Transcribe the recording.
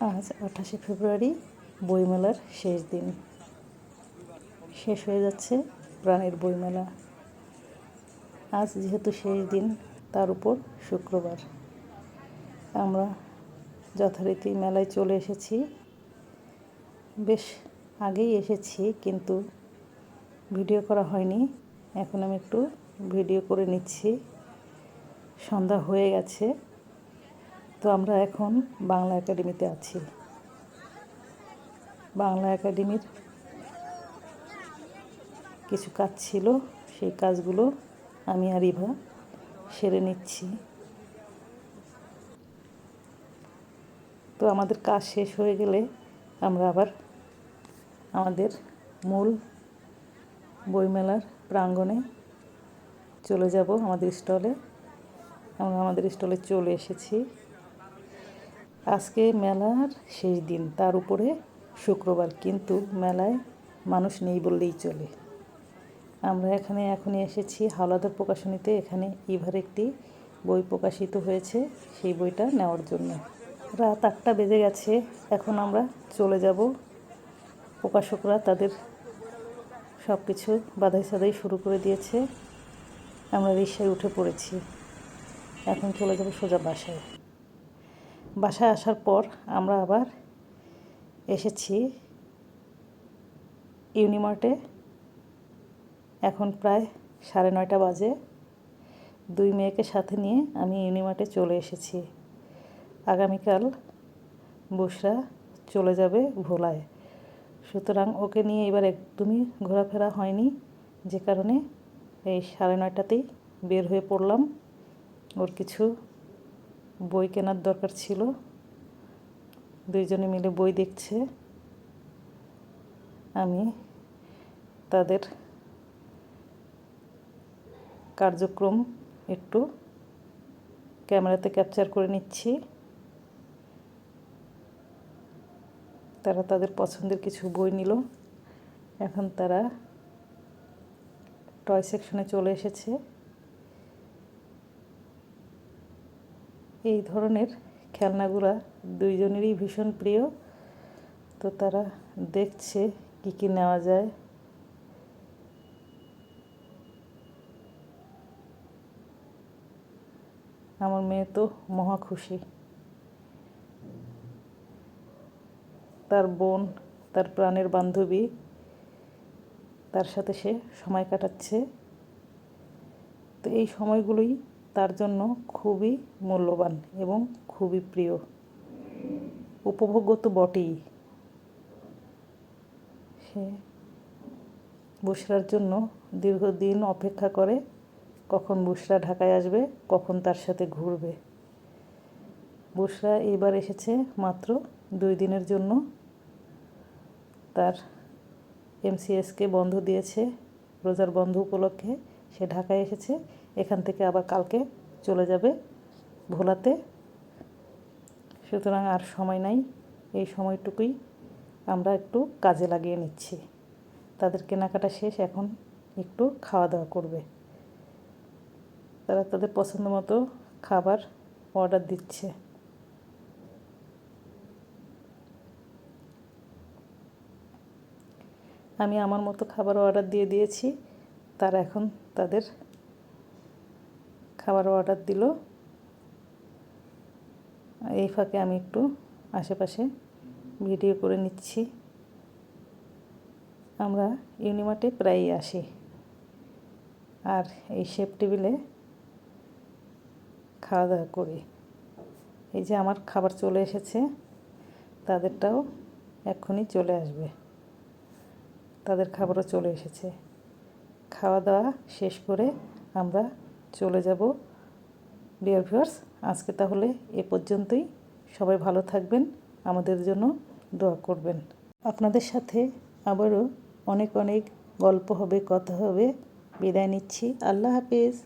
আজ আঠাশে ফেব্রুয়ারি বইমেলার শেষ দিন। শেষ হয়ে যাচ্ছে প্রাণের বইমেলা। আজ যেহেতু শেষ দিন, তার উপর শুক্রবার। আমরা যথারীতি মেলায় চলে এসেছি। বেশ আগেই এসেছি, কিন্তু ভিডিও করা হয়নি। এখন আমি একটু ভিডিও করে নিচ্ছি। সন্ধ্যা হয়ে গেছে। তো আমরা এখন বাংলা একাডেমিতে আছি। বাংলা একাডেমির কিছু কাজ ছিল, সেই কাজগুলো আমি আর ইভা সেরে নিচ্ছি। তো আমাদের কাজ শেষ হয়ে গেলে আমরা আবার আমাদের মূল বইমেলার প্রাঙ্গণে চলে যাব আমাদের স্টলে। আমরা আমাদের স্টলে চলে এসেছি। আজকে মেলার শেষ দিন, তার উপরে শুক্রবার কিন্তু মেলায় মানুষ নেই বললেই চলে। আমরা এখানে এখনই এসেছি, হাওলাদার প্রকাশনীতে এখানে ইভার একটি বই প্রকাশিত হয়েছে, সেই বইটা নেওয়ার জন্য। রাত আটটা বেজে গেছে, এখন আমরা চলে যাব। প্রকাশকরা তাদের সব কিছু বাধাই সাদাই শুরু করে দিয়েছে। আমরা রিক্সায় উঠে পড়েছি। এখন চলে যাব সোজা বাসায়। বাসায় আসার পর আমরা আবার এসেছি ইউনিমার্টে। এখন প্রায় সাড়ে নয়টা বাজে। দুই মেয়েকে সাথে নিয়ে আমি ইউনিমার্টে চলে এসেছি। আগামীকাল বসরা চলে যাবে ভোলায়। সুতরাং ওকে নিয়ে এবার একদমই ঘোরাফেরা হয়নি। যে কারণে এই সাড়ে নয়টাতেই বের হয়ে পড়লাম। ওর কিছু বই কেনার দরকার ছিল। দুইজনে মিলে বই দেখছে। আমি তাদের কার্যক্রম একটু ক্যামেরাতে ক্যাপচার করে নিচ্ছি। তারা তাদের পছন্দের কিছু বই নিল। এখন তারা টয় সেকশনে চলে এসেছে। এই ধরনের খেলনাগুলা দুইজনেরই ভীষণ প্রিয়। তো তারা দেখছে কি কি নেওয়া যায়। আমার মেয়ে তো মহা খুশি। তার বোন, তার প্রাণের বান্ধবী, তার সাথে সে সময় কাটাচ্ছে। তো এই সময়গুলোই তার জন্য খুবই মূল্যবান এবং খুবই প্রিয়। উপভোগ্য তো বটেই। সে বুসরার জন্য দীর্ঘদিন অপেক্ষা করে কখন বুসরা ঢাকায় আসবে, কখন তার সাথে ঘুরবে। বুসরা এবার এসেছে মাত্র দুই দিনের জন্য। তার এমসিএসকে বন্ধ দিয়েছে, রোজার বন্ধ উপলক্ষে সে ঢাকায় এসেছে। এখান থেকে আবার কালকে চলে যাবে ভোলাতে। সুতরাং আর সময় নাই, এই সময়টুকুই আমরা একটু কাজে লাগিয়ে নিচ্ছি। তাদের কেনাকাটা শেষ, এখন একটু খাওয়া দাওয়া করবে। তারা তাদের পছন্দ মতো খাবার অর্ডার দিচ্ছে। আমি আমার মতো খাবার অর্ডার দিয়ে দিয়েছি, তারা এখন তাদের খাবার অর্ডার দিল। এই ফাঁকে আমি একটু আশেপাশে ভিডিও করে নিচ্ছি। আমরা ইউনিমার্টে প্রায়ই আসি। আর এই শেপ টেবিলে খাওয়া দাওয়া করি। এই যে আমার খাবার চলে এসেছে, তাদেরটাও এক্ষুনি চলে আসবে। তাদের খাবারও চলে এসেছে। খাওয়া দাওয়া শেষ করে আমরা চলে যাব। ডিয়ার ভিউয়ার্স আজকে তাহলে এ পর্যন্তই। সবাই ভালো থাকবেন, আমাদের জন্য দোয়া করবেন। আপনাদের সাথে আবারও অনেক অনেক গল্প হবে, কথা হবে। বিদায় নিচ্ছি। আল্লাহ হাফিজ।